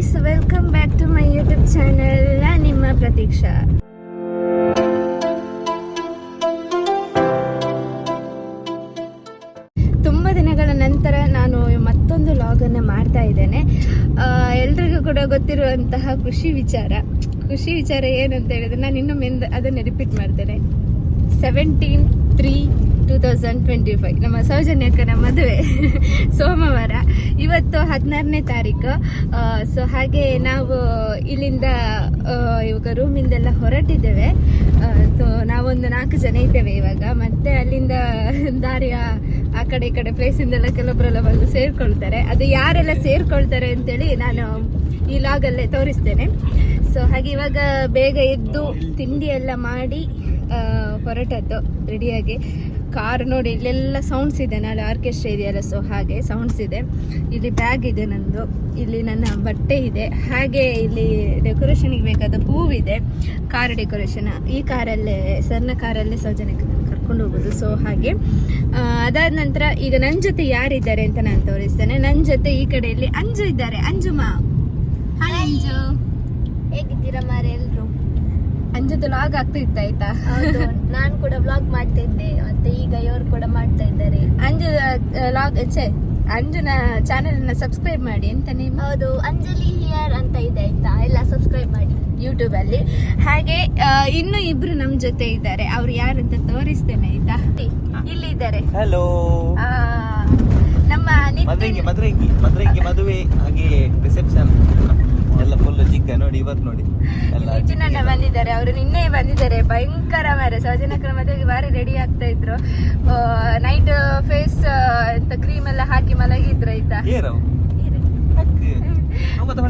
Guys welcome back to my YouTube channel ನಿಮ್ಮ ಪ್ರತೀಕ್ಷಾ ತುಂಬ ದಿನಗಳ ನಂತರ ನಾನು ಮತ್ತೊಂದು ಲಾಗನ್ನು ಮಾಡ್ತಾ ಇದ್ದೇನೆ. ಎಲ್ರಿಗೂ ಕೂಡ ಗೊತ್ತಿರುವಂತಹ ಖುಷಿ ವಿಚಾರ. ಖುಷಿ ವಿಚಾರ ಏನಂತ ಹೇಳಿದ್ರೆ ನಾನು ಇನ್ನೊಮ್ಮೆ ಅದನ್ನು ರಿಪೀಟ್ ಮಾಡ್ತೇನೆ. Seventeen three two thousand twenty five ನಮ್ಮ ಸೌಜನ್ಯಕ್ಕನ ಮದುವೆ. ಸೋಮವಾರ. ಇವತ್ತು ಹದಿನಾರನೇ ತಾರೀಕು. ಸೊ ಹಾಗೆ ನಾವು ಇಲ್ಲಿಂದ ಇವಾಗ ರೂಮಿಂದೆಲ್ಲ ಹೊರಟಿದ್ದೇವೆ. ಸೊ ನಾವೊಂದು ನಾಲ್ಕು ಜನ ಇದ್ದೇವೆ ಇವಾಗ. ಮತ್ತೆ ಅಲ್ಲಿಂದ ದಾರಿಯ ಆ ಕಡೆ ಈ ಕಡೆ ಪ್ಲೇಸಿಂದೆಲ್ಲ ಕೆಲವೊಬ್ಬರೆಲ್ಲ ಬಂದು ಸೇರ್ಕೊಳ್ತಾರೆ. ಅದು ಯಾರೆಲ್ಲ ಸೇರ್ಕೊಳ್ತಾರೆ ಅಂತೇಳಿ ನಾನು ಈ ಲಾಗಲ್ಲೇ ತೋರಿಸ್ತೇನೆ. ಸೊ ಹಾಗೆ ಇವಾಗ ಬೇಗ ಎದ್ದು ತಿಂಡಿ ಎಲ್ಲ ಮಾಡಿ ಹೊರಟದ್ದು ರೆಡಿಯಾಗಿ ಕಾರ್ ನೋಡಿ ಇಲ್ಲೆಲ್ಲ ಸೌಂಡ್ಸ್ ಇದೆ ನಾಳೆ ಆರ್ಕೆಸ್ಟ್ರಾ ಇದೆಯಲ್ಲ ಸೊ ಹಾಗೆ ಸೌಂಡ್ಸ್ ಇದೆ. ಇಲ್ಲಿ ಬ್ಯಾಗ್ ಇದೆ ನಂದು ಇಲ್ಲಿ ನನ್ನ ಬಟ್ಟೆ ಇದೆ. ಹಾಗೆ ಇಲ್ಲಿ ಡೆಕೋರೇಷನ್ಗೆ ಬೇಕಾದ ಹೂವಿದೆ ಕಾರ್ ಡೆಕೋರೇಷನ್ ಈ ಕಾರಲ್ಲೇ ಸರ್ನ ಕಾರಲ್ಲೇ ಸೌಜನ್ಯಕ್ಕೆ ನಾನು ಕರ್ಕೊಂಡು ಹೋಗೋದು ಸೊ ಹಾಗೆ. ಅದಾದ ನಂತರ ಈಗ ನನ್ನ ಜೊತೆ ಯಾರಿದ್ದಾರೆ ಅಂತ ನಾನು ತೋರಿಸ್ತೇನೆ. ನನ್ನ ಜೊತೆ ಈ ಕಡೆಯಲ್ಲಿ ಅಂಜು ಇದ್ದಾರೆ. ಅಂಜುಮಾ ಹಾಯ್ ಅಂಜು. ಹೇಗಿದ್ದೀರಾ ಮಾರೆ ಎಲ್ರು? ಅಂಜುದು ಲಾಗ್ ಆಗ್ತಾ ಇತ್ತು ಆಯ್ತಾ? ಹೌದು. ನಾನು ಕೂಡ ವ್ಲಾಗ್ ಮಾಡ್ತಾ ಇದ್ದೆ. ಮತ್ತೆ ಈಗ ಇವರು ಕೂಡ ಮಾಡ್ತಾ ಇದ್ದಾರೆ. ಅಂಜು ಲಾಗ್ ಛೆ ಅಂಜುನ ಚಾನೆಲ್ ಅನ್ನ ಸಬ್ಸ್ಕ್ರೈಬ್ ಮಾಡಿ ಅಂತ ನೀವು? ಹೌದು. ಅಂಜಲಿ ಹಿಯರ್ ಅಂತ ಇದೆ ಆಯ್ತಾ? ಎಲ್ಲ ಸಬ್ಸ್ಕ್ರೈಬ್ ಮಾಡಿ. ಯೂಟ್ಯೂಬ್ ಅಲ್ಲಿ. ಹಾಗೆ ಇನ್ನು ಇಬ್ರು ನಮ್ ಜೊತೆ ಇದ್ದಾರೆ. ಅವ್ರು ಅಂತ ತೋರಿಸ್ತೇನೆ ಆಯ್ತಾ? ಇಲ್ಲಿ ಇದ್ದಾರೆ. ಹಲೋ ಆ, ನಮ್ಮ ಮದ್ವೆಗೆ ಮದ್ವೆಗೆ ಮದುವೆ ಹಾಗೆ ರಿಸೆಪ್ಷನ್ ಎಲ್ಲ ಫುಲ್ ಚಿಕ್ಕ ನೋಡಿ ಇವತ್ತು ನೋಡಿ. ಎಲ್ಲ ಬಂದಿದ್ದಾರೆ ಅವರು ನಿನ್ನೆ ಬಂದಿದ್ದಾರೆ ಭಯಂಕರ ಮಾರೆ ಸೌಜನ್ಯಕರ ಮದುವೆಗೆ ಬಾರಿ ರೆಡಿ ಆಗ್ತಾ ಇದ್ರು. ನೈಟ್ ಫೇಸ್ ಎಂತ ಕ್ರೀಮ್ ಎಲ್ಲ ಹಾಕಿ ಮಲಗಿದ್ರು ಆಯ್ತಾ? ಅವತ್ತು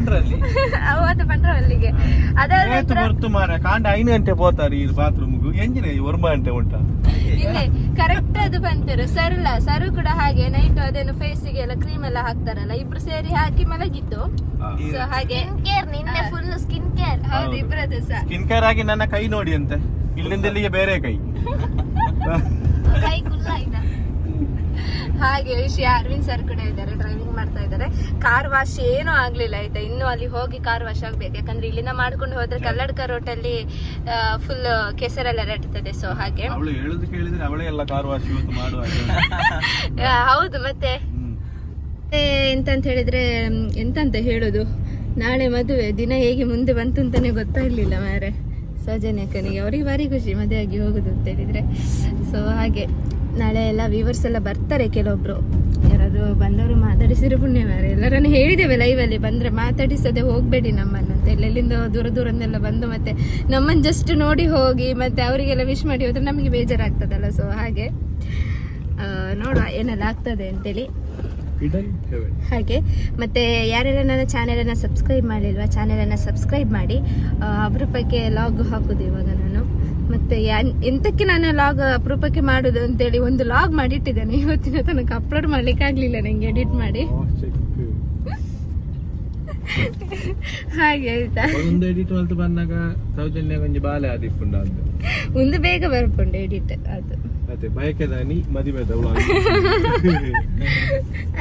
ಬಂದ್ರು ಅಲ್ಲಿಗೆ. ಅದಾದ ಏತು ನಂತರ ಬರ್ತು ಮಾರ ಕಾಂಡ ಐನು ಗಂಟೆ ಪೋತಾರೆ ಈ ಬಾತ್ರೂಮ್ಗು ಎಂಜಿನ ವರ್ಮ ಅಂತ ಉಂಟಾ? ಇಲ್ಲಿ ಕರೆಕ್ಟ್ ಅದು ಬಂತಿರು. ಸರ್ಲ ಸರು ಕೂಡ ಹಾಗೆ ನೈಟ್ ಅದೇನು ಫೇಸಿಗೆ ಎಲ್ಲ ಕ್ರೀಮ್ ಎಲ್ಲ ಹಾಕ್ತಾರಲ್ಲ ಇಬ್ರು ಸೇರಿ ಹಾಕಿ ಮಲಗಿತ್ತು ಸೊ ಹಾಗೆ ಕೇರ್ ನಿನ್ನೆ ಫುಲ್ ಸ್ಕಿನ್ ಕೇರ್ ಹೌದು ಹೌದು. ಇಬ್ರದ್ದು ಸಹ. ಸ್ಕಿನ್ ಕೇರ್ ಆಗಿ ನನ್ನ ಕೈ ನೋಡಿ ಅಂತ. ಇಲ್ಲಿಂದ ಇಲ್ಲಿಗೆ ಬೇರೆ ಕೈ. ಕೈ ಕುಲ್ಲ ಆಯ್ತಾ ಹಾಗೆ ವಿಷಯ ಅರವಿಂದ್ ಸರ್ ಕೂಡ ಇದ್ದಾರೆ ಡ್ರೈವಿಂಗ್ ಮಾಡ್ತಾ ಇದ್ದಾರೆ. ಕಾರ್ ವಾಶ್ ಏನೂ ಆಗ್ಲಿಲ್ಲ ಆಯ್ತಾ? ಇನ್ನು ಅಲ್ಲಿ ಹೋಗಿ ಕಾರ್ ವಾಶ್ ಆಗ್ಬೇಕು. ಯಾಕಂದ್ರೆ ಇಲ್ಲಿಂದ ಮಾಡ್ಕೊಂಡು ಹೋದ್ರೆ ಕಲ್ಲಡ್ಕ ರೋಟಲ್ಲಿ ಫುಲ್ ಕೆಸರೆಲ್ಲ ಇರ್ತದೆ ಸೊ ಹಾಗೆ. ಹೌದು ಮತ್ತೆ? ಎಂತ ಎಂತಂತ ಹೇಳಿದ್ರೆ ಎಂತಂತ ಹೇಳೋದು? ನಾಳೆ ಮದುವೆ ದಿನ ಹೇಗೆ ಮುಂದೆ ಬಂತು ಅಂತಾನೆ ಗೊತ್ತಾಗ್ಲಿಲ್ಲ ಮಾರೆ. ಸೌಜನ್ಯಕ್ಕನಿಗೆ ಅವ್ರಿಗೆ ಭಾರಿ ಖುಷಿ ಮದುವೆ ಆಗಿ ಹೋಗುದು ಅಂತ ಹೇಳಿದ್ರೆ. ಸೊ ಹಾಗೆ. ನಾಳೆ ಎಲ್ಲ ವ್ಯೂವರ್ಸ್ ಎಲ್ಲ ಬರ್ತಾರೆ ಕೆಲವೊಬ್ರು. ಯಾರಾದರೂ ಬಂದವರು ಮಾತಾಡಿಸಿದ್ರೆ ಪುಣ್ಯ ಮಾರೆ ಎಲ್ಲರನ್ನು ಹೇಳಿದ್ದೇವೆ ಲೈವಲ್ಲಿ ಬಂದ್ರೆ ಮಾತಾಡಿಸದೆ ಹೋಗ್ಬೇಡಿ ನಮ್ಮನ್ನು ಅಂತ. ಎಲ್ಲೆಲ್ಲಿಂದ ದೂರ ದೂರನೆಲ್ಲ ಬಂದು ಮತ್ತೆ ನಮ್ಮನ್ನು ಜಸ್ಟ್ ನೋಡಿ ಹೋಗಿ ಮತ್ತೆ ಅವರಿಗೆಲ್ಲ ವಿಶ್ ಮಾಡಿ ಹೋದ್ರೆ ನಮಗೆ ಬೇಜಾರಾಗ್ತದಲ್ಲ. ಸೊ ಹಾಗೆ ನೋಡುವ ಏನೆಲ್ಲ ಆಗ್ತದೆ ಅಂತೇಳಿ. ಹಾಗೆ ಮತ್ತೆ ಯಾರೆಲ್ಲ ನನ್ನ ಚಾನೆಲನ್ನು ಸಬ್ಸ್ಕ್ರೈಬ್ ಮಾಡಿಲ್ವಾ ಚಾನೆಲನ್ನು ಸಬ್ಸ್ಕ್ರೈಬ್ ಮಾಡಿ. ಅವ್ರ ಬಗ್ಗೆ ಲಾಗ್ ಹಾಕೋದು ಇವಾಗ ನಾನು. ಮತ್ತೆ ಎಂತಕ್ಕೆ ನಾನು ಲಾಗ್ ಅಪರೂಪಕ್ಕೆ ಮಾಡೋದು ಅಂತೇಳಿ ಒಂದು ಲಾಗ್ ಮಾಡಿಟ್ಟಿದ್ದೇನೆ. ಇವತ್ತಿನ ತನಕ ಅಪ್ಲೋಡ್ ಮಾಡ್ಲಿಕ್ಕೆ ಆಗ್ಲಿಲ್ಲ ನಂಗೆ ಎಡಿಟ್ ಮಾಡಿ. ಹಾಗೆ ಆಯ್ತಾ? ಒಂದು ಎಡಿಟ್ ಮಲ್ತು ಬಂದಾಗ ಸೌಜನ್ಯ ಕೊಂಚ ಬಾಲೆ ಆದಿಪ್ಪುಂಡ ಅಂತ ಒಂದು ಬೇಗ ಬರ್ಕೊಂಡು ಎಡಿಟ್ ಅದು. ಅದೇ ಬಯಕೆದಾನಿ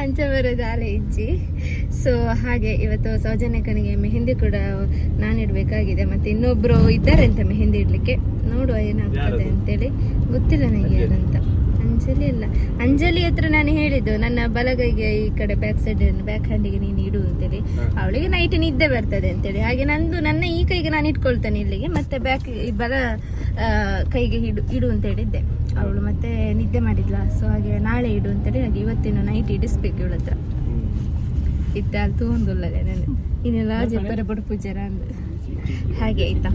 ಅಂಚ ಬರೋದು ಆಲೆ ಇಜ್ಜಿ. ಸೊ ಹಾಗೆ ಇವತ್ತು ಸೌಜನ್ಯಕನಿಗೆ ಮೆಹಂದಿ ಕೂಡ ನಾನು ಇಡಬೇಕಾಗಿದೆ ಮತ್ತೆ ಇನ್ನೊಬ್ರು ಇದ್ದಾರೆ ಅಂತ ಮೆಹಂದಿ ಇಡ್ಲಿಕ್ಕೆ. ನೋಡುವ ಏನಾಗ್ತದೆ? ಅಂತೇಳಿ. ಗೊತ್ತಿಲ್ಲ ನನಗೆ ಯಾರಂತ. ಅಂಜಲಿ ಅಲ್ಲ ಅಂಜಲಿ ಹತ್ರ ನಾನು ಹೇಳಿದ್ದು ನನ್ನ ಬಲಗೈಗೆ ಈ ಕಡೆ ಬ್ಯಾಕ್ ಸೈಡ್ ಬ್ಯಾಕ್ ಹ್ಯಾಂಡಿಗೆ ನೀನು ಇಡು ಅಂತೇಳಿ. ಅವಳಿಗೆ ನೈಟ್ ನಿದ್ದೆ ಬರ್ತದೆ ಅಂತೇಳಿ. ಹಾಗೆ ನಂದು ನನ್ನ ಈ ಕೈಗೆ ನಾನು ಇಟ್ಕೊಳ್ತೇನೆ ಇಲ್ಲಿಗೆ ಮತ್ತೆ ಬ್ಯಾಕ್ ಈ ಬಲ ಕೈಗೆ ಇಡು ಇಡು ಅಂತ ಹೇಳಿದ್ದೆ. ಅವಳು ಮತ್ತೆ ನಿದ್ದೆ ಮಾಡಿದ್ಲ. ಸೊ ಹಾಗೆ ನಾಳೆ ಇಡು ಅಂತೇಳಿ ಹಾಗೆ ಇವತ್ತಿನ ನೈಟ್ ಇಡಿಸ್ಬೇಕು ಇವಳ ಹತ್ರ. ಇತ್ತ ಅಲ್ಲಿ ತಗೊಂಡುಲ್ಲದೆ ನಾನು. ಇನ್ನು ರಾಜ ಬಡ ಪೂಜಾರ ಅಂದ. ಹಾಗೆ ಆಯ್ತಾ?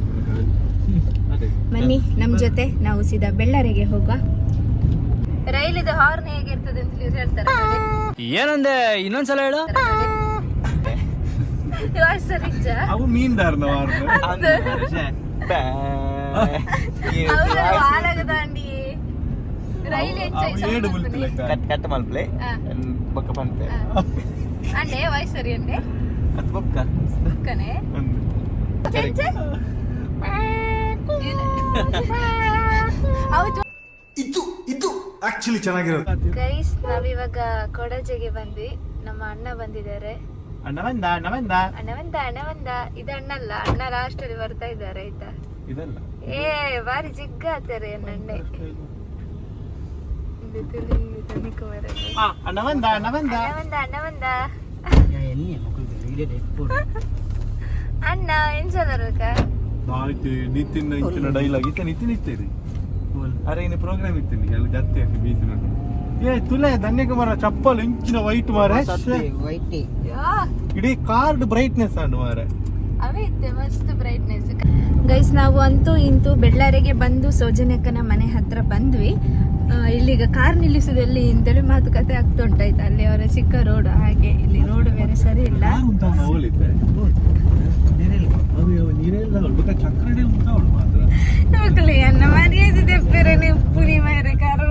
ಬನ್ನಿ ನಮ್ಮ ಜೊತೆ ನಾವು ಸೀದಾ ಬೆಳ್ಳಾರಿಗೆ ಹೋಗುವ. ರೈಲಿದ ಹಾರ್ನ್ ಹೇಗಿರ್ತದೆ ಅಂತ ನೀವು ಹೇಳ್ತಾರೆ. ನೋಡಿ. ಏನಂದೆ? ಇನ್ನೊಂದ್ಸಲ ಹೇಳು. ನಿಜ? ಅವು ಮೀನ್ದಾರ್ನ ಹೌದು, ಆಲಗ ದಾಂಡಿ ರೈಲ್ ಹೆಚ್ಚು ಕಟ್ ಕಟ್ ಮಲ್ಪ್ಲೆ ಹಾ. ಬೊಕ್ಕ ಪಂತೆ ಅಂಡೆ ವಾಯ್ಸ್ ಸರಿ ಅಂಡೆ. ಅದು. ಬೊಕ್ಕ ಇದು ಆಕ್ಚುಲಿ ಚೆನ್ನಾಗಿರೋದು ಗೈಸ್ ನಾವಿವಾಗ ಕೊಡಜೆಗೆ ಬಂದ್ವಿ. ನಮ್ಮ ಅಣ್ಣ ಬಂದಿದ್ದಾರೆ. ಅಣ್ಣ ಬಂದ ಅಣ್ಣ ಬಂದ. ಅಣ್ಣ ಬಂದ ಅಣ್ಣ ಬಂದ. ಇದು ಅಣ್ಣಲ್ಲ ಅಣ್ಣ ಲಾಸ್ಟ್ ಅಲ್ಲಿ ಬರ್ತಾ ಇದ್ದಾರೆ ಆಯ್ತಾ? ಇದಲ್ಲ. ಏ ಬಾರಿ ಜಿಗ್ಗ ಆತಾರೆ ನನ್ನೆ ಅಣ್ಣ ಬಂದ ಅಣ್ಣ ಬಂದ. ಅಣ್ಣ ಬಂದ ಅಣ್ಣ ನಿತ್ತಿನ ಇತ್ತಿನ ಡೈಲಾಗ್ ಇತ್ತ ನಿತಿನ್ ಇತ್ತೇರಿ ಅರೆ ಇನ್ನು ಪ್ರೋಗ್ರಾಮ್ ಇತ್ತೀನಿ ಅಲ್ಲಿ ಜಾಸ್ತಿ ಹಾಕಿ ಬೀಸಿ ನೋಡಿ ಏ ತುಲೆ ಧನ್ಯಕುಮಾರ ಚಪ್ಪಲ್ ಇಂಚಿನ ವೈಟ್ ಮಾರೆ? ಇಡೀ ಕಾರ್ಡ್ ಬ್ರೈಟ್ನೆಸ್ ಅಂಡ್ ಮಾರೆ. ಅವೇ ಇತ್ತೆ ಮಸ್ತ್ ಬ್ರೈಟ್ನೆಸ್ ಗೈಸ್ ನಾವು ಅಂತೂ ಇಂತೂ ಬೆಳ್ಳಾರಿಗೆ ಬಂದು ಸೌಜನ್ಯಕ್ಕನ ಮನೆ ಹತ್ರ ಬಂದ್ವಿ. ಇಲ್ಲಿಗ ಕಾರ್ ನಿಲ್ಲಿಸುದಲ್ಲಿ ಅಂತೇಳಿ ಮಾತುಕತೆ ಆಗ್ತಾ ಉಂಟಾಯ್ತು. ಅಲ್ಲಿ ಅವರ ಚಿಕ್ಕ ರೋಡ್ ಹಾಗೆ ಇಲ್ಲಿ ರೋಡ್ ಬೇರೆ ಸರಿ ಇಲ್ಲ. ನೀರೆಲ್ಲ. ಉಳ್ಬೇಕ ಚಕ್ರಡೆ ಉಂಟ ಅವಳು ಅನ್ನ ಮರ್ಯಾದೆ ತೆಪ್ಪರೆ ನೀವು ಪುರಿ ಮಾರ ಕಾರು.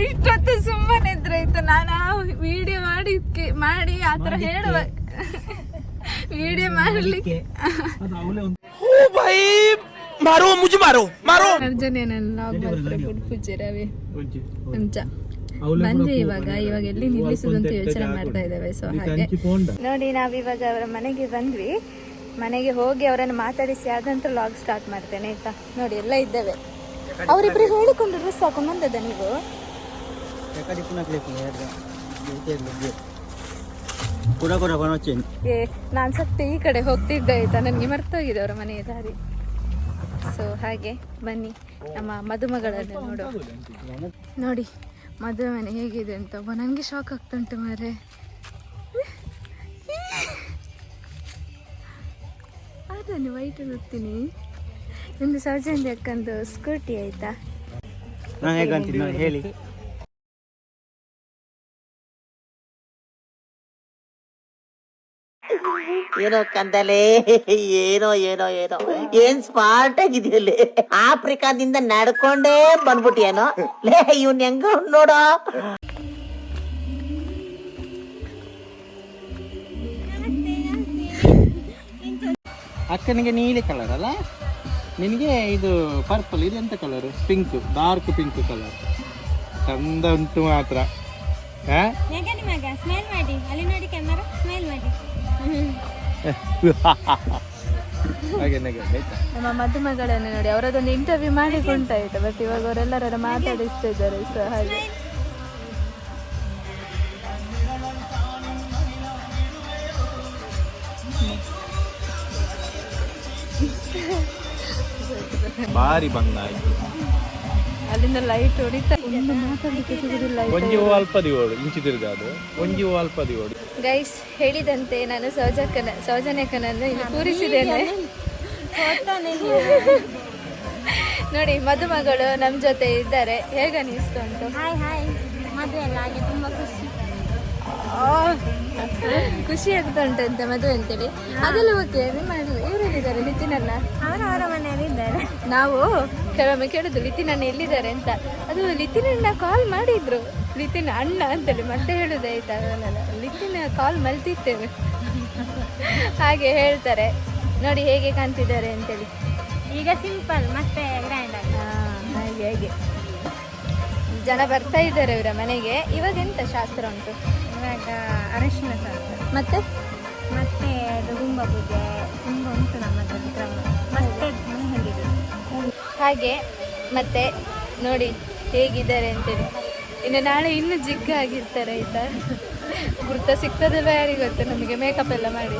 ಇಷ್ಟೊತ್ತು ಸುಮ್ಮನೆ ಇದ್ರಾಯ್ತು ನಾನು ವಿಡಿಯೋ ಮಾಡಿ ಮಾಡಿ ಆತರ ಹೇಳುವ. ವಿಡಿಯೋ ಮಾಡ್ಲಿಕ್ಕೆ. ಮುಜಿ ಮಾರೋ ಒಂದು ಅರ್ಜುನೇನಲ್ಲ ಪೂಜೆ ರವಿ. ಅಂಚ. ಬಂದ್ವಿ ಇವಾಗ ಇವಾಗ ಎಲ್ಲಿ ನಿಲ್ಲಿಸುದಂತ ಅಂತ ಯೋಚನೆ ಮಾಡ್ತಾ ಇದ್ದೇವೆ ಸೊ ಹಾಗೆ. ನೋಡಿ ನಾವಿವಾಗ ಅವರ ಮನೆಗೆ ಬಂದ್ವಿ. ಮನೆಗೆ ಹೋಗಿ ಅವರನ್ನು ಮಾತಾಡಿಸಿ ಆದಂತ ಲಾಗ್ ಸ್ಟಾರ್ಟ್ ಮಾಡ್ತೇನೆ ಆಯ್ತಾ? ನೋಡಿ ಎಲ್ಲ ಇದ್ದೇವೆ. ಅವರಿಬ್ರು ಹೇಳಿಕೊಂಡು ಡ್ರೆಸ್ ಹಾಕೊಂಡು ಬಂದದ ನೀವು. ಏ ನಾನು ಸತ್ಯ ಈ ಕಡೆ ಹೋಗ್ತಿದ್ದೆ ಆಯ್ತಾ? ನನಗೆ ಮರ್ತೋಗಿದೆ ಅವರ ಮನೆಯ ದಾರಿ. ಸೊ ಹಾಗೆ ಬನ್ನಿ ನಮ್ಮ ಮದುಮಗಳನ್ನು ನೋಡೋ ನೋಡಿ ಮದುವೆ ಮನೆ ಹೇಗಿದೆ ಅಂತ. ಒಬ್ಬ ನನಗೆ ಶಾಕ್ ಆಗ್ತುಂಟು ಮಾರೆ ಅದನ್ನು ವೈಟ್ ಹೋಗ್ತೀನಿ ಒಂದು ಸೌಜನ್ಯ ಅಕ್ಕಂದು ಸ್ಕೂಟಿ ಆಯ್ತಾ? ನಾನು ಹೇಗಂತೀನಿ ನೋಡಿ ಹೇಳಿ. ಏನೋ ಕಂದಲೇ ಏನೋ ಏನೋ ಏನೋ. ಏನ್ ಸ್ಮಾರ್ಟ್ ಆಗಿದೆಯಲ್ಲಿ ಆಫ್ರಿಕಾದಿಂದ ನಡ್ಕೊಂಡೇ ಬಂದ್ಬಿಟ್ಟಿಯೇನೋ? ಲೇ ಇವನ್ ಹೆಂಗ ನೋಡೋ. ಅಕ್ಕನಿಗೆ ನೀಲಿ ಕಲರ್ ಅಲ್ಲ? ನಿನಗೆ ಇದು ಪರ್ಪಲ್ ಇದು ಎಂತ colour pink dark pink colour ಚಂದ ಉಂಟು ಮಾತ್ರ. ಹಾ? ಸ್ಮೈಲ್ ಮಾಡಿ. ಅಲ್ಲಿ ನೋಡಿ ಕ್ಯಾಮರಾ ಸ್ಮೈಲ್ ಮಾಡಿ. ಹಾಗೆ ನಗೆ ನಮ್ಮ ಮದುಮಗಳನ್ನು ನೋಡಿ ಅವರದೊಂದು ಇಂಟರ್ವ್ಯೂ ಮಾಡಿಕೊಂಡಾಯ್ತು ಬಟ್ ಇವಾಗ ಅವರೆಲ್ಲರ ಮಾತಾಡಿಸ್ತಾ ಇದ್ದಾರೆ ಸೊ ಹಾಗೆ. ಭಾರಿ ಬಣ್ಣ ಆಯ್ತು. ಅಲ್ಲಿಂದ ಲೈಟ್ ಹೊಡಿತಾ ಒಂದು ಮಾತಾಡ್ಲಿಕ್ಕೆ ಸಿಗುದಿಲ್ಲ ಒಂಜಿ ಅಲ್ಪ ದಿಗೋಡು ಇಂಚಿ ತಿರುಗಾದು ಒಂಜಿ ಅಲ್ಪ ಓಡು. ಗೈಸ್ ಹೇಳಿದಂತೆ ನಾನು ಸೌಜಕನ ಸೌಜನ್ಯಕನಂದ ಇಲ್ಲಿ ಕೂರಿಸಿದ್ದೇನೆ. ನೋಡಿ ಮದುಮಗಳು ನಮ್ಮ ಜೊತೆ ಇದ್ದಾರೆ. ಹೇಗೆ ಅನಿಸ್ತು ಅಂತ? ಹಾಯ್ ಹಾಯ್ ಮದುವೆ ಎಲ್ಲ ಹಾಗೆ ತುಂಬಾ ಖುಷಿ ಆಗ್ತಾ ಉಂಟಂತೆ ಮದುವೆ ಅಂತೇಳಿ. ಅದೆಲ್ಲ ಓಕೆ ನಿಮ್ಮ ಇವರೆಲ್ಲಿದ್ದಾರೆ? ನಿತಿನನ್ನ? ಅವರ ಅವರ ಮನೆಯಲ್ಲಿದ್ದಾರೆ ನಾವು ಕೆಲವೊಮ್ಮೆ ಕೇಳುದು ಲಿತಿನ್ ಅಣ್ಣ ಎಲ್ಲಿದ್ದಾರೆ ಅಂತ. ಅದು ಲಿತಿನ್ ಅಣ್ಣ ಕಾಲ್ ಮಾಡಿದ್ರು. ಲಿತಿನ್ ಅಣ್ಣ ಅಂತೇಳಿ ಮತ್ತೆ ಹೇಳುದು ಆಯ್ತಾ ಅದನ್ನೆಲ್ಲ ಲಿತಿನ್ ಕಾಲ್ ಮಲ್ತಿತ್ತೇವೆ ಹಾಗೆ ಹೇಳ್ತಾರೆ. ನೋಡಿ ಹೇಗೆ ಕಾಣ್ತಿದ್ದಾರೆ ಅಂತೇಳಿ. ಈಗ ಸಿಂಪಲ್ ಮತ್ತೆ ಗ್ರ್ಯಾಂಡ್ ಹಾಗೆ ಹಾಗೆ. ಜನ ಬರ್ತಾ ಇದ್ದಾರೆ ಇವರ ಮನೆಗೆ. ಇವಾಗ ಎಂತ ಶಾಸ್ತ್ರ ಉಂಟು? ಇವಾಗ ಅರಶಿನ ಸಾರು. ಮತ್ತೆ? ಮತ್ತೆ ಅದು ಪೂಜೆ ತುಂಬ ಉಂಟು ನಮ್ಮ ಕ್ರಮ ಮತ್ತೆ ಹಾಗೆ ಮತ್ತೆ ನೋಡಿ ಹೇಗಿದ್ದಾರೆ ಅಂತೇಳಿ. ಇನ್ನು ನಾಳೆ ಇನ್ನೂ ಜಿಗ್ಗ ಆಗಿರ್ತಾರೆ ಆಯ್ತಾ ಗುರ್ತ ಸಿಗ್ತದಲ್ವ ಯಾರಿಗೆ ಗೊತ್ತು? ನಮಗೆ ಮೇಕಪ್ ಎಲ್ಲ ಮಾಡಿ.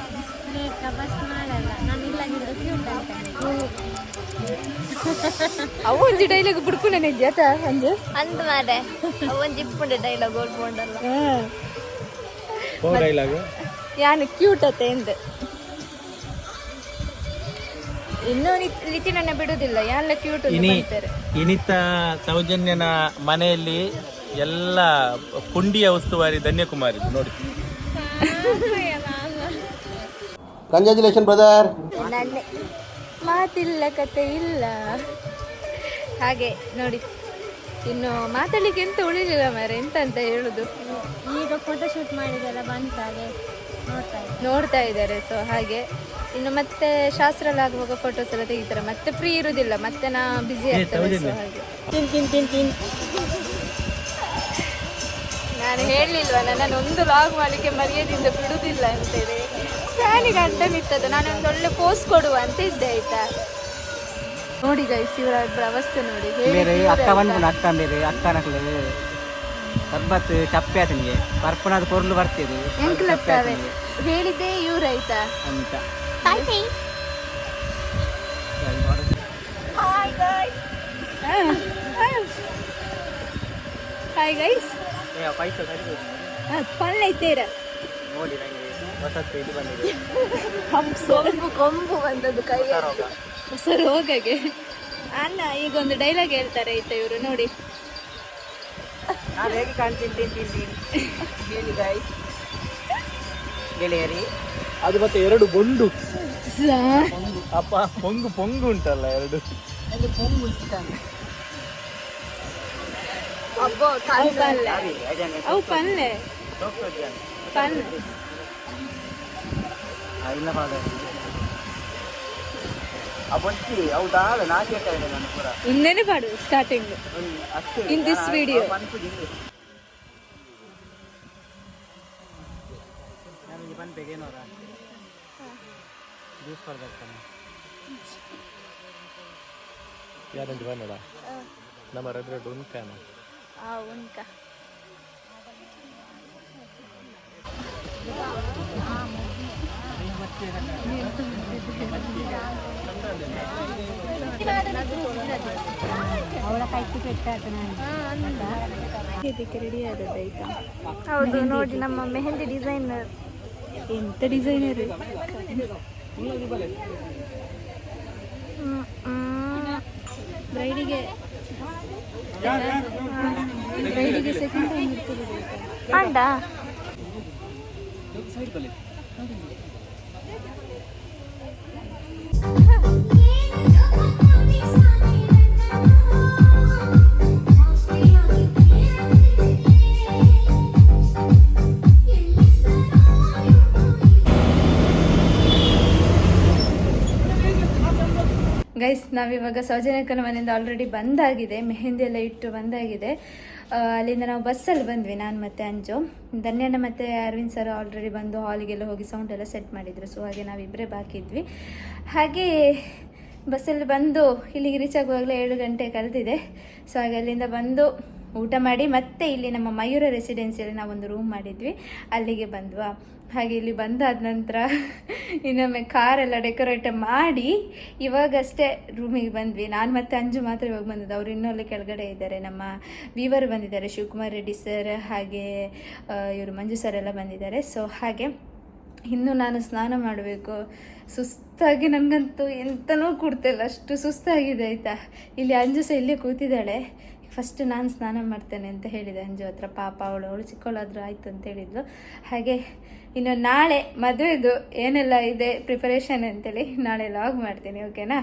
ಅವೊಂದು ಅವು ಒಂಜಿ ಡೈಲಾಗ್ ಬಿಡ್ಕೊಂಡೇನೆ ಜಾತ ಅಂಜು ಅಂದ್ ಮಾರೆ ಒಂದು ಇಪ್ಪುಂಡೆ ಡೈಲಾಗ್ ಓಡ್ಬೋಂಡಲ್ಲ ಡೈಲಾಗ್ ಯಾನು ಕ್ಯೂಟ್ ಅತ್ತೆ ಎಂದ್. ಇನ್ನೂ ನನ್ನ ಬಿಡುದಿಲ್ಲ. ಯಾನ್ಲ ಕ್ಯೂಟ್ ಇನಿ ಇನಿತ ಸೌಜನ್ಯನ ಮನೆಯಲ್ಲಿ ಎಲ್ಲ ಪುಂಡಿಯ ಉಸ್ತುವಾರಿ ಧನ್ಯಕುಮಾರಿ ನೋಡಿ. ಕಂಗ್ರ್ಯಾಚುಲೇಷನ್ ಬ್ರದರ್ ನನ್ನೆ ಮಾತಿಲ್ಲ ಕತೆ ಇಲ್ಲ. ಹಾಗೆ ನೋಡಿ. ಇನ್ನು ಮಾತಾಡ್ಲಿಕ್ಕೆ ಎಂತ ಉಳಿಲಿಲ್ಲ ಮಾರೆ ಎಂತ ಅಂತ ಹೇಳುದು? ಈಗ ಫೋಟೋಶೂಟ್ ಮಾಡಿದೆಲ್ಲ ಬಂತಾರೆ ಹಾಗೆ ನೋಡ್ತಾ ಇದ್ದಾರೆ. ಸೊ ಹಾಗೆ. ಇನ್ನು ಮತ್ತೆ ಶಾಸ್ತ್ರ ಎಲ್ಲ ಆಗುವಾಗ ಫೋಟೋಸ್ ಎಲ್ಲ ತೆಗಿತಾರೆ. ಮತ್ತೆ ಫ್ರೀ ಇರುದಿಲ್ಲ ಮತ್ತೆ ನಾ ಬಿಸಿ ಆಗ್ತೇವೆ ಸೊ ಹಾಗೆ. ತಿನ್ ತಿನ್ ತಿನ್ ತಿನ್. ನಾನು ಹೇಳಿಲ್ವಾ ನನ್ನನ್ನು ಒಂದು ಲಾಗ್ ಮಾಡಲಿಕ್ಕೆ ಮರ್ಯಾದಿಂದ ಬಿಡುದಿಲ್ಲ ಅಂತೇಳಿ. ಫ್ಯಾನಿಗೆ ಅಡ್ಡ ನಿಂತದ್ದು ನಾನು ಒಂದು ಒಳ್ಳೆ ಪೋಸ್ ಕೊಡುವ ಅಂತ ಇದ್ದೆ ಆಯ್ತಾ? ನೋಡಿ ಗೈಸ್ ಇವರ ಅವಸ್ಥೆ ನೋಡಿ. ಬೇರೆ ಅಕ್ಕ ಇವ್ರೇ ಅಕ್ಕ ಬೇರೆ ಅಕ್ಕ ಬೇರೆ ಸಬ್ಬತ್ ಚಪ್ಪೆ ಆತನಿಗೆ ಪರ್ಪನಾದ ಕೊರ್ಲು ಬರ್ತೀರಿ ಎಂಕ್ಲತ್ತವೆ ಹೇಳಿದ್ದೇ ಇವ್ರಾಯ್ತಾ ಅಂತ. Hi guys. ಪಲ್ಲೆ ಇದ್ದೀರ ನೋಡಿ ನಂಗೆ ಹೊಸತ್ತು ಇದು ಬಂದಿದೆ. ಕೊಂಬು ಕೊಂಬು ಬಂದದ್ದು ಕೈ ಸರ್ ಹೋಗಗೆ ಅಣ್ಣ ಈಗ ಒಂದು ಡೈಲಾಗ್ ಹೇಳ್ತಾರೆ ಆಯ್ತಾ ಇವರು ನೋಡಿ. ನಾನು ಹೇಗೆ ಕಾಣ್ತೀನಿ ಗೆಳೆಯರಿ ಅದು ಮತ್ತೆ ಎರಡು ಬೊಂಡು. ಅಪ್ಪ ಪೊಂಗು ಪೊಂಗು ಉಂಟಲ್ಲ ಎರಡು. ಅಬ್ಬೋ ಅವು ಪಲ್ಲೆ. ಅವು ಪಲ್ಲೆ. ಪಲ್ಲೆ. ಬೊಚ್ಚಿ ಹೌದಾ? ನಾಚಿಕೆ ಇದೆ ನಾನು ಪೂರ ಇನ್ನೇನೆ ಪಾಡು ಸ್ಟಾರ್ಟಿಂಗ್ ಇನ್ ಅಷ್ಟೇ. In this ನಾನು video. ಅವು ಅನ್ಸುದಿಲ್ಲ. ನಮಗೆ ಬಂದ್ಬೇಕೇನೋರ ಜ್ಯೂಸ್ ಕೊಡ್ಬೇಕಾನೆ ಯಾರಂತ ಬನ್ನಡ ನಮ್ಮ ರೆಡ್ ರೆಡ್ ಉಂಕಾನ ಆ ಉಂಟ ಇದಕ್ಕೆ ರೆಡಿ ಆದದ್ದಾಯ್ತಾ ಹೌದು ನೋಡಿ ನಮ್ಮ ಮೆಹಂದಿ ಡಿಸೈನರ್ ಎಂತ ಡಿಸೈನರ್ ಬ್ರೈಡಿಗೆ ಬ್ರೈಡಿಗೆ ಸೆಕೆಂಡ್ ಟೈಮ್ ಅಂಡ ಗೈಸ್ ನಾವಿವಾಗ ಸೌಜನ್ಯಕ್ಕನ ಮನೆಯಿಂದ ಆಲ್ರೆಡಿ ಬಂದಾಗಿದೆ. ಮೆಹಂದಿ ಎಲ್ಲ ಇಟ್ಟು ಬಂದಾಗಿದೆ. ಅಲ್ಲಿಂದ ನಾವು ಬಸ್ಸಲ್ಲಿ ಬಂದ್ವಿ, ನಾನು ಮತ್ತೆ ಅಂಜು. ಧನ್ಯಣ್ಣ ಮತ್ತು ಅರವಿಂದ್ ಸರ್ ಆಲ್ರೆಡಿ ಬಂದು ಹಾಲಿಗೆಲ್ಲ ಹೋಗಿ ಸೌಂಡ್ ಎಲ್ಲ ಸೆಟ್ ಮಾಡಿದ್ರು ಸೊ ಹಾಗೆ ನಾವಿಬ್ಬರೇ ಬಾಕಿ ಇದ್ವಿ. ಹಾಗೆ ಬಸ್ಸಲ್ಲಿ ಬಂದು ಇಲ್ಲಿಗೆ ರೀಚ್ ಆಗುವಾಗಲೇ ಏಳು ಗಂಟೆ ಕಳೆದಿದೆ ಸೊ ಹಾಗೆ ಅಲ್ಲಿಂದ ಬಂದು ಊಟ ಮಾಡಿ ಮತ್ತೆ ಇಲ್ಲಿ ನಮ್ಮ ಮಯೂರ ರೆಸಿಡೆನ್ಸಿಯಲ್ಲಿ ನಾವೊಂದು ರೂಮ್ ಮಾಡಿದ್ವಿ. ಅಲ್ಲಿಗೆ ಬಂದ್ವಾ. ಹಾಗೆ ಇಲ್ಲಿ ಬಂದಾದ ನಂತರ ಇನ್ನೊಮ್ಮೆ ಕಾರೆಲ್ಲ ಡೆಕೋರೇಟ್ ಮಾಡಿ ಇವಾಗಷ್ಟೇ ರೂಮಿಗೆ ಬಂದ್ವಿ. ನಾನು ಮತ್ತೆ ಅಂಜು ಮಾತ್ರ ಇವಾಗ ಬಂದದ್ದು. ಅವ್ರು ಇನ್ನೂ ಅಲ್ಲಿ ಕೆಳಗಡೆ ಇದ್ದಾರೆ. ನಮ್ಮ ವೀವರ್ ಬಂದಿದ್ದಾರೆ, ಶಿವಕುಮಾರ್ ರೆಡ್ಡಿ ಸರ್ ಹಾಗೆ ಇವರು ಮಂಜು ಸರ್ ಎಲ್ಲ ಬಂದಿದ್ದಾರೆ. ಸೊ ಹಾಗೆ ಇನ್ನು ನಾನು ಸ್ನಾನ ಮಾಡಬೇಕು. ಸುಸ್ತಾಗಿ ನನಗಂತೂ ಎಂತನೂ ಕೊಡ್ತಿಲ್ಲ ಅಷ್ಟು ಸುಸ್ತಾಗಿದೆ, ಆಯಿತಾ? ಇಲ್ಲಿ ಅಂಜು ಸಹ ಇಲ್ಲೇ ಕೂತಿದ್ದಾಳೆ. ಫಸ್ಟ್ ನಾನು ಸ್ನಾನ ಮಾಡ್ತೇನೆ ಅಂತ ಹೇಳಿದೆ ಅಂಜು ಹತ್ರ. ಪಾಪ ಅವಳು ಅವಳು ಚಿಕ್ಕವಳಾದ್ರೂ ಆಯಿತು ಅಂತ ಹೇಳಿದ್ಲು. ಹಾಗೆ ಇನ್ನು ನಾಳೆ ಮದುವೆದು ಏನೆಲ್ಲ ಇದೆ ಪ್ರಿಪರೇಷನ್ ಅಂತೇಳಿ ನಾಳೆ ಲಾಗ್ ಮಾಡ್ತೀನಿ ಓಕೆನಾ